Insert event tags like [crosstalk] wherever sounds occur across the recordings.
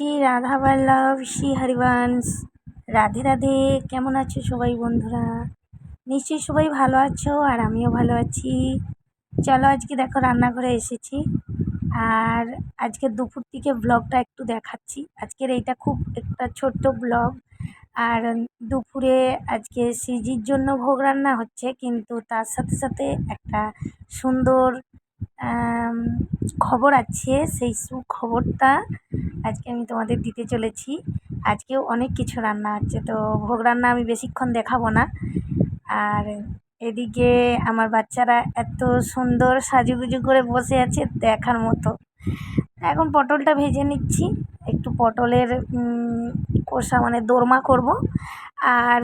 শ্রী রাধা বল্লভ শ্রী হরিবংশ। রাধে রাধে, কেমন আছো সবাই বন্ধুরা? নিশ্চয়ই সবাই ভালো আছো আর আমিও ভালো আছি। চলো আজকে দেখো রান্নাঘরে এসেছি। আর আজকে দুপুর থেকে ব্লগটা একটু দেখাচ্ছি। আজকের এইটা খুব একটা ছোট্ট ব্লগ আর দুপুরে আজকে সিজির জন্য ভোগ রান্না হচ্ছে, কিন্তু তার সাথে সাথে একটা সুন্দর খবর আছে, সেই সুখবরটা আজকে আমি তোমাদের দিতে চলেছি। আজকেও অনেক কিছু রান্না আছে তো ভোগ রান্না আমি বেশিক্ষণ দেখাবো না। আর এদিকে আমার বাচ্চারা এত সুন্দর সাজুগুজু করে বসে আছে দেখার মতো। এখন পটলটা ভেজে নিচ্ছি, একটু পটলের কষা মানে দোরমা করব। আর,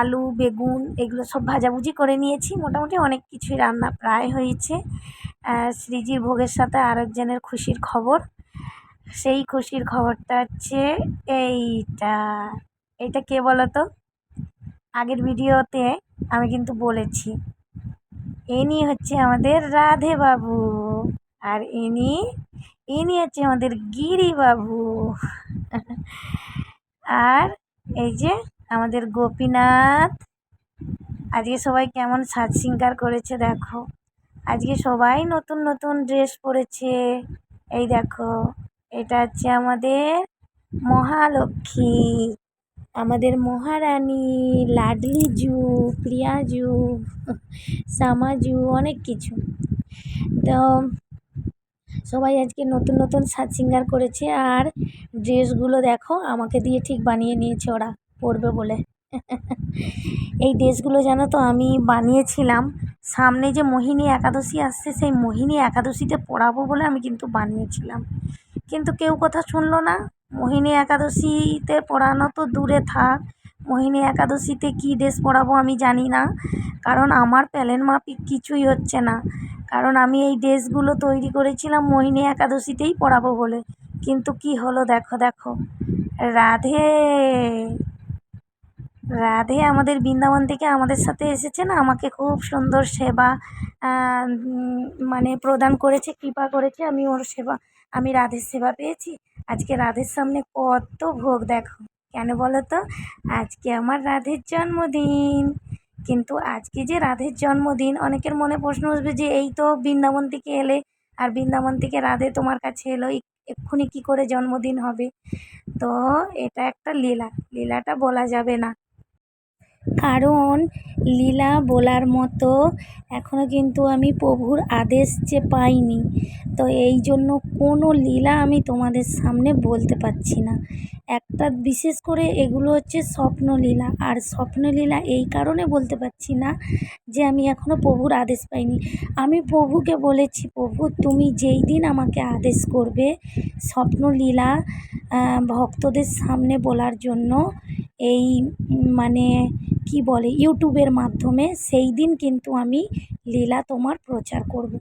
আলু, বেগুন, এগুলো সব ভাজাভুজি করে নিয়েছি। মোটামুটি অনেক কিছুই রান্না প্রায় হয়েছে। শ্রীজির ভোগের সাথে আরেকজনের খুশির খবর। সেই খুশির খবরটা হচ্ছে এইটা। এইটা কে বলো তো আগের ভিডিওতে আমি কিন্তু বলেছি। ইনি হচ্ছে আমাদের রাধে বাবু। আর ইনি ইনি হচ্ছে আমাদের গিরি বাবু। আর এই যে আমাদের গোপীনাথ। আজকে সবাই কেমন সাজ সিঙ্গার করেছে দেখো। আজকে সবাই নতুন নতুন ড্রেস পরেছে। এই দেখো, এটা হচ্ছে আমাদের মহালক্ষ্মী, আমাদের মহারানী, লাডলি জু প্রিয়াজু সামাজু অনেক কিছু। তো সবাই আজকে নতুন নতুন সাজ সিঙ্গার করেছে আর ড্রেসগুলো দেখো, আমাকে দিয়ে ঠিক বানিয়ে নিয়েছে ওরা, পরবে বলে। [laughs] এই ড্রেসগুলো জানো তো আমি বানিয়েছিলাম। সামনে যে মোহিনী একাদশী আসছে, সেই মোহিনী একাদশীতে পড়াবো বলে আমি কিন্তু বানিয়েছিলাম। কিন্তু কেউ কথা শুনলো না। মোহিনী একাদশীতে পড়ানো তো দূরে থাক। মোহিনী একাদশীতে কী ড্রেস পরাবো আমি জানি না। কারণ আমার প্যালেন মাফিক কিছুই হচ্ছে না। কারণ আমি এই ড্রেসগুলো তৈরি করেছিলাম মোহিনী একাদশীতেই পরাবো বলে। কিন্তু কি হলো দেখো দেখো। রাধে! রাধে আমাদের বৃন্দাবন থেকে আমাদের সাথে এসেছে না? আমাকে খুব সুন্দর সেবা মানে প্রদান করেছে, কৃপা করেছে। আমি ওর সেবা, আমি রাধের সেবা পেয়েছি। আজকে রাধের সামনে কত ভোগ দেখো। কেন বলো তো? আজকে আমার রাধের জন্মদিন। কিন্তু আজকে যে রাধের জন্মদিন, অনেকের মনে প্রশ্ন আসবে যে, এই তো বৃন্দাবন থেকে এলে, আর বৃন্দাবন থেকে রাধে তোমার কাছে এলো এক্ষুনি কী করে জন্মদিন হবে? তো এটা একটা লীলা। লীলাটা বলা যাবে না। কারণ লীলা বলার মতো এখনও কিন্তু আমি প্রভুর আদেশ যে পাইনি। তো এই জন্য কোনো লীলা আমি তোমাদের সামনে বলতে পারছি না। একটা বিশেষ করে এগুলো হচ্ছে স্বপ্নলীলা। আর স্বপ্নলীলা এই কারণে বলতে পারছি না যে আমি এখনও প্রভুর আদেশ পাইনি। আমি প্রভুকে বলেছি, প্রভু, তুমি যেই দিন আমাকে আদেশ করবে স্বপ্নলীলা ভক্তদের সামনে বলার জন্য, এই মানে কি বলে, ইউটিউবের মাধ্যমে সেই দিন কিন্তু আমি লীলা তোমার প্রচার করব।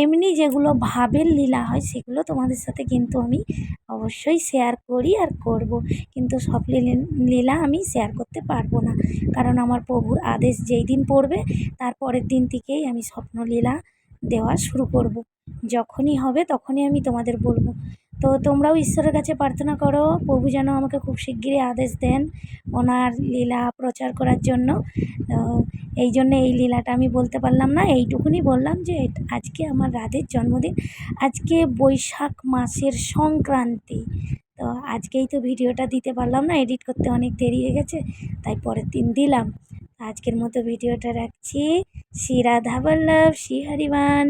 এমনি যেগুলো ভাবের লীলা হয় সেগুলো তোমাদের সাথে কিন্তু আমি অবশ্যই শেয়ার করি আর করব। কিন্তু সব লীলা আমি শেয়ার করতে পারব না। কারণ আমার প্রভুর আদেশ যেই দিন পড়বে, তার পরের দিন থেকেই আমি স্বপ্নলীলা দেওয়া শুরু করব। যখনই হবে তখনই আমি তোমাদের বলব। তো তোমরাও ঈশ্বরের কাছে প্রার্থনা করো, প্রভু যেন আমাকে খুব শিগগিরই আদেশ দেন ওনার লীলা প্রচার করার জন্য। এই জন্য এই লীলাটা আমি বলতে পারলাম না, এইটুকুনি বললাম যে আজকে আমার রাধের জন্মদিন, আজকে বৈশাখ মাসের সংক্রান্তি। তো আজকেই তো ভিডিওটা দিতে পারলাম না, এডিট করতে অনেক দেরি হয়ে গেছে, তাই পরের দিন দিলাম। আজকের মতো ভিডিওটা রাখছি। শ্রী রাধা বল্লভ, শ্রী হরিবান